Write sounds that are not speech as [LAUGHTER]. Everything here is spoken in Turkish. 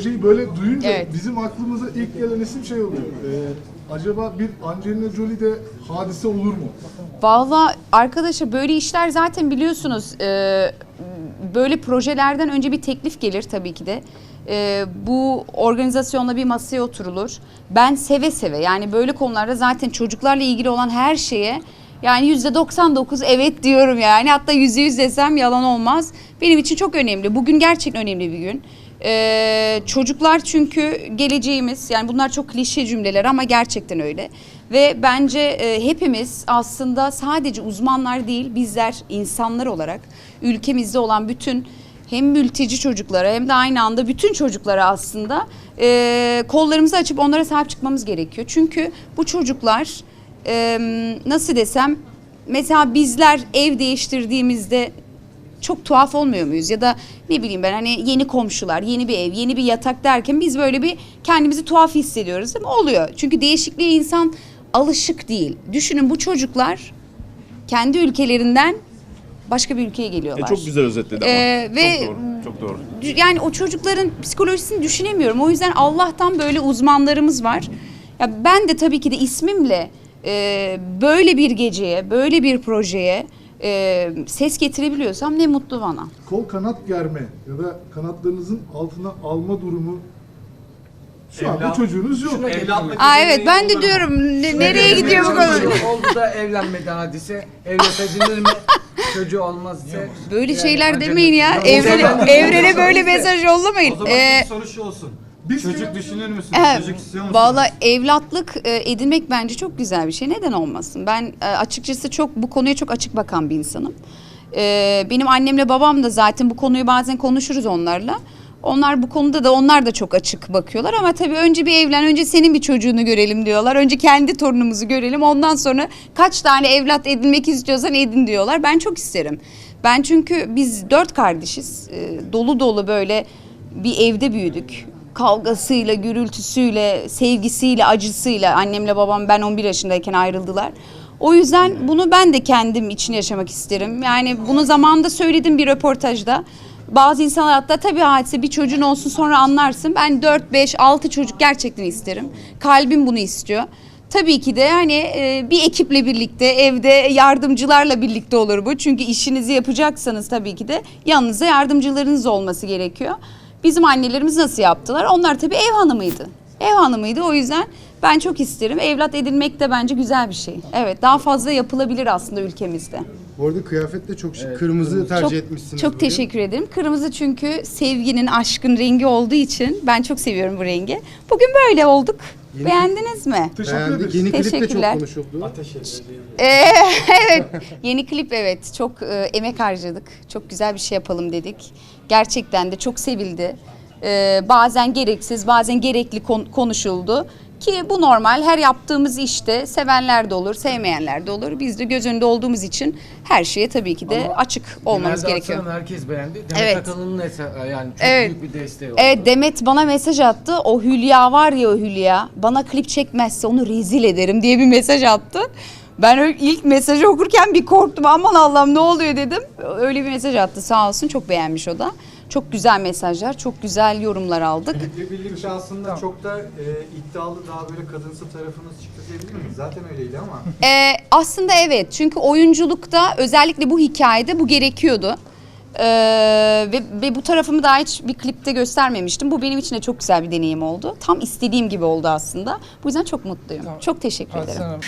projeyi böyle duyunca Evet. bizim aklımıza ilk gelen isim şey oluyor. Ee, acaba bir Angelina Jolie'de hadise olur mu? Valla arkadaşlar böyle işler zaten biliyorsunuz e, böyle projelerden önce bir teklif gelir tabii ki de. E, bu organizasyonla bir masaya oturulur. Ben seve seve yani böyle konularda zaten çocuklarla ilgili olan her şeye yani yüzde 99 evet diyorum yani hatta yüzde yüz desem yalan olmaz. Benim için çok önemli. Bugün gerçekten önemli bir gün. Ee, çocuklar çünkü geleceğimiz yani bunlar çok klişe cümleler ama gerçekten öyle. Ve bence e, hepimiz aslında sadece uzmanlar değil bizler insanlar olarak ülkemizde olan bütün hem mülteci çocuklara hem de aynı anda bütün çocuklara aslında e, kollarımızı açıp onlara sahip çıkmamız gerekiyor. Çünkü bu çocuklar e, nasıl desem mesela bizler ev değiştirdiğimizde çok tuhaf olmuyor muyuz? Ya da ne bileyim ben hani yeni komşular, yeni bir ev, yeni bir yatak derken biz böyle bir kendimizi tuhaf hissediyoruz değil mi? Oluyor. Çünkü değişikliğe insan alışık değil. Düşünün bu çocuklar kendi ülkelerinden başka bir ülkeye E, geliyorlar. çok güzel özetledi ama. Ee, ve- Çok doğru. Çok doğru. Yani o çocukların psikolojisini düşünemiyorum. O yüzden Allah'tan böyle uzmanlarımız var. Ya ben de tabii ki de ismimle e, böyle bir geceye, böyle bir projeye e, ses getirebiliyorsam ne mutlu bana. Kol kanat germe ya da kanatlarınızın altına alma durumu şu anda Evlat- çocuğunuz yok. Evlatlık Aa evet ben de diyorum ne- nereye gidiyor bu konu? Oldu da evlenmedi hadise. Evlat edinir mi? Çocuğu olmaz ise. Böyle yani şeyler demeyin ya. Evrene, evrene böyle mesaj yollamayın. O zaman Ee, ilk soru şu olsun. Biz Çocuk düşünür müsünüz? Evet, Çocuk istiyor musunuz? Valla evlatlık e, edinmek bence çok güzel bir şey. Neden olmasın? Ben e, açıkçası çok bu konuya çok açık bakan bir insanım. E, benim annemle babam da zaten bu konuyu bazen konuşuruz onlarla. Onlar bu konuda da onlar da çok açık bakıyorlar ama tabii önce bir evlen, önce senin bir çocuğunu görelim diyorlar. Önce kendi torunumuzu görelim. Ondan sonra kaç tane evlat edinmek istiyorsan edin diyorlar. Ben çok isterim. Ben çünkü biz dört kardeşiz. E, dolu dolu böyle bir evde büyüdük kavgasıyla, gürültüsüyle, sevgisiyle, acısıyla annemle babam ben 11 yaşındayken ayrıldılar. O yüzden bunu ben de kendim için yaşamak isterim. Yani bunu zamanında söyledim bir röportajda. Bazı insanlar hatta tabii hadise bir çocuğun olsun sonra anlarsın. Ben 4, 5, 6 çocuk gerçekten isterim. Kalbim bunu istiyor. Tabii ki de yani e, bir ekiple birlikte evde yardımcılarla birlikte olur bu. Çünkü işinizi yapacaksanız tabii ki de yanınızda yardımcılarınız olması gerekiyor. Bizim annelerimiz nasıl yaptılar? Onlar tabii ev hanımıydı. Ev hanımıydı o yüzden ben çok isterim. Evlat edinmek de bence güzel bir şey. Evet daha fazla yapılabilir aslında ülkemizde. Bu arada kıyafet de çok şık. Kırmızı tercih Çok, etmişsiniz. çok bugün. teşekkür ederim. Kırmızı çünkü sevginin, aşkın rengi olduğu için ben çok seviyorum bu rengi. Bugün böyle olduk. Yeni- Beğendiniz mi? Teşekkür Beğendik. ederiz. Yeni klip de çok Teşekkürler. konuşuldu. Ee, [LAUGHS] evet. Yeni klip evet. Çok e, emek harcadık. Çok güzel bir şey yapalım dedik. Gerçekten de çok sevildi. Ee, bazen gereksiz, bazen gerekli kon- konuşuldu. Ki bu normal. Her yaptığımız işte sevenler de olur, sevmeyenler de olur. Biz de göz önünde olduğumuz için her şeye tabii ki de Ama açık olmamız Genelde gerekiyor. aslında herkes beğendi. Demet Evet. Akalın'ın esa- yani çok Evet. büyük bir desteği oldu. Evet Demet bana mesaj attı. O Hülya var ya o Hülya. Bana klip çekmezse onu rezil ederim diye bir mesaj attı. Ben ö- ilk mesajı okurken bir korktum. Aman Allah'ım ne oluyor dedim. Öyle bir mesaj attı sağ olsun. Çok beğenmiş o da. Çok güzel mesajlar, çok güzel yorumlar aldık. Bir birlikte aslında çok da e, iddialı daha böyle kadınsı tarafınız çıktı diyebilir miyiz? Zaten öyleydi ama. Ee, [LAUGHS] aslında evet çünkü oyunculukta özellikle bu hikayede bu gerekiyordu. Ee, ve, ve bu tarafımı daha hiç bir klipte göstermemiştim. Bu benim için de çok güzel bir deneyim oldu. Tam istediğim gibi oldu aslında. Bu yüzden çok mutluyum. Çok teşekkür ederim. Hanım.